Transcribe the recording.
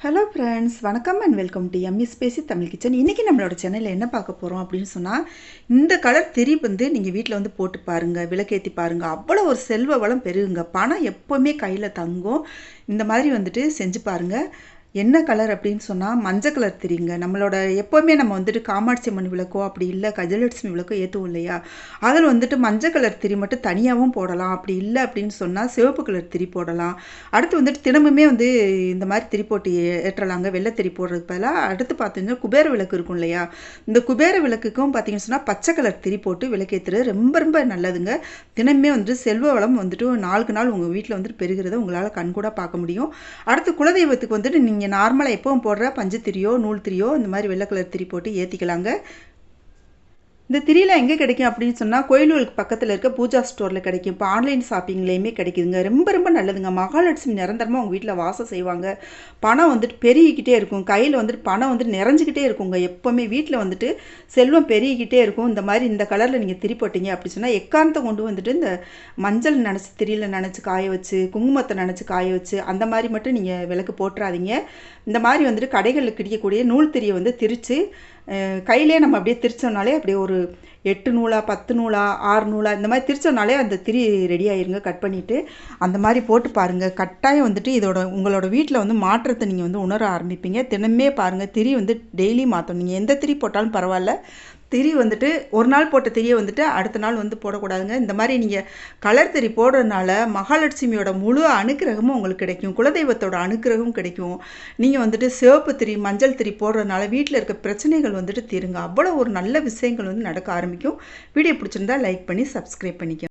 Hello friends வணக்கம் and welcome to MS பேசி Tamil kitchen இன்றைக்கி நம்மளோட சேனலில் என்ன பார்க்க போகிறோம் அப்படின்னு சொன்னால் இந்த கலர் திரி வந்து நீங்கள் வீட்டில் வந்து போட்டு பாருங்கள் விளக்கேற்றி பாருங்கள் அவ்வளோ ஒரு செல்வ வளம் பெருகுங்க பணம் எப்போவுமே கையில் தங்கும். இந்த மாதிரி வந்துட்டு செஞ்சு பாருங்கள் என்ன கலர் அப்படின்னு சொன்னால் மஞ்சள் கலர் தெரியுங்க. நம்மளோட எப்போவுமே நம்ம வந்துட்டு காமாட்சி அம்மன் விளக்கோ அப்படி இல்லை கஜலட்சுமி விளக்கோ ஏற்றுவோம் இல்லையா? அதில் வந்துட்டு மஞ்சள் கலர் திரி மட்டும் தனியாகவும் போடலாம். அப்படி இல்லை அப்படின்னு சொன்னால் சிவப்பு கலர் திரி போடலாம். அடுத்து வந்துட்டு தினமுமே வந்து இந்த மாதிரி திரி போட்டு ஏற்றலாங்க. வெள்ளை திரி போடுறதுக்கு பதிலாக அடுத்து பார்த்தீங்கன்னா குபேர விளக்கு இருக்கும் இல்லையா? இந்த குபேர விளக்குக்கும் பார்த்தீங்கன்னு சொன்னால் பச்சை கலர் திரி போட்டு விளக்கேற்றுறது ரொம்ப ரொம்ப நல்லதுங்க. தினமே வந்துட்டு செல்வ வளம் வந்துட்டு நாளுக்கு நாள் உங்கள் வீட்டில் வந்துட்டு பெருகிறத உங்களால் கண்கூட பார்க்க முடியும். அடுத்து குலதெய்வத்துக்கு வந்துட்டு நீங்கள் நார்மலாக எப்பவும் போடுற பஞ்சு திரியோ நூல் திரியோ இந்த மாதிரி வெள்ளை கலர் திரி போட்டு ஏற்றிக்கலாங்க இந்த திரியெல்லாம் எங்கே கிடைக்கும் அப்படின்னு சொன்னால் கோயிலுக்கு பக்கத்தில் இருக்க பூஜா ஸ்டோரில் கிடைக்கும். இப்போ ஆன்லைன் ஷாப்பிங்லேயுமே கிடைக்குதுங்க. ரொம்ப ரொம்ப நல்லதுங்க. மகாலட்சுமி நிரந்தரமாக உங்கள் வீட்டில் வாசம் செய்வாங்க. பணம் வந்துட்டு பெருகிக்கிட்டே இருக்கும். கையில் வந்துட்டு பணம் வந்துட்டு நிறைஞ்சிக்கிட்டே இருக்குங்க. எப்போவுமே வீட்டில் வந்துட்டு செல்வம் பெருகிக்கிட்டே இருக்கும். இந்த மாதிரி இந்த கலரில் நீங்கள் திரி போட்டீங்க அப்படி சொன்னால் எக்காரணத்தை கொண்டு வந்துட்டு இந்த மஞ்சள் நினச்சி திரியில் நினச்சி காய வச்சு குங்குமத்தை நினச்சி காய வச்சு அந்த மாதிரி மட்டும் நீங்கள் விளக்கு போட்டுறாதீங்க. இந்த மாதிரி வந்துட்டு கடைகளில் கிடைக்கக்கூடிய நூல் திரியை வந்து திரித்து கையிலே நம்ம அப்படியே திரிச்சோம்னாலே அப்படியே ஒரு எட்டு நூலா பத்து நூலா ஆறு நூலா இந்த மாதிரி திரிச்சோம்னாலே அந்த திரி ரெடி ஆயிருங்க கட் பண்ணிவிட்டு அந்த மாதிரி போட்டு பாருங்கள் கட்டாயம் வந்துட்டு இதோட உங்களோட வீட்டில் வந்து மாற்றத்தை நீங்கள் வந்து உணர ஆரம்பிப்பீங்க. தினமே பாருங்கள் திரி வந்து டெய்லி மாற்றணும் நீங்கள் எந்த திரி போட்டாலும் பரவாயில்ல. திரி வந்துட்டு ஒரு நாள் போட்ட திரியை வந்துட்டு அடுத்த நாள் வந்து போடக்கூடாதுங்க. இந்த மாதிரி நீங்கள் கலர் திரி போடுறதுனால மகாலட்சுமியோட முழு அனுக்கிரகமும் உங்களுக்கு கிடைக்கும். குலதெய்வத்தோட அனுக்கிரகமும் கிடைக்கும். நீங்கள் வந்துட்டு சிவப்பு திரி மஞ்சள் திரி போடுறதுனால வீட்டில் இருக்க பிரச்சனைகள் வந்துட்டு தீருங்க. அவ்வளோ ஒரு நல்ல விஷயங்கள் வந்து நடக்க ஆரம்பிக்கும். வீடியோ பிடிச்சிருந்தா லைக் பண்ணி சப்ஸ்கிரைப் பண்ணிக்க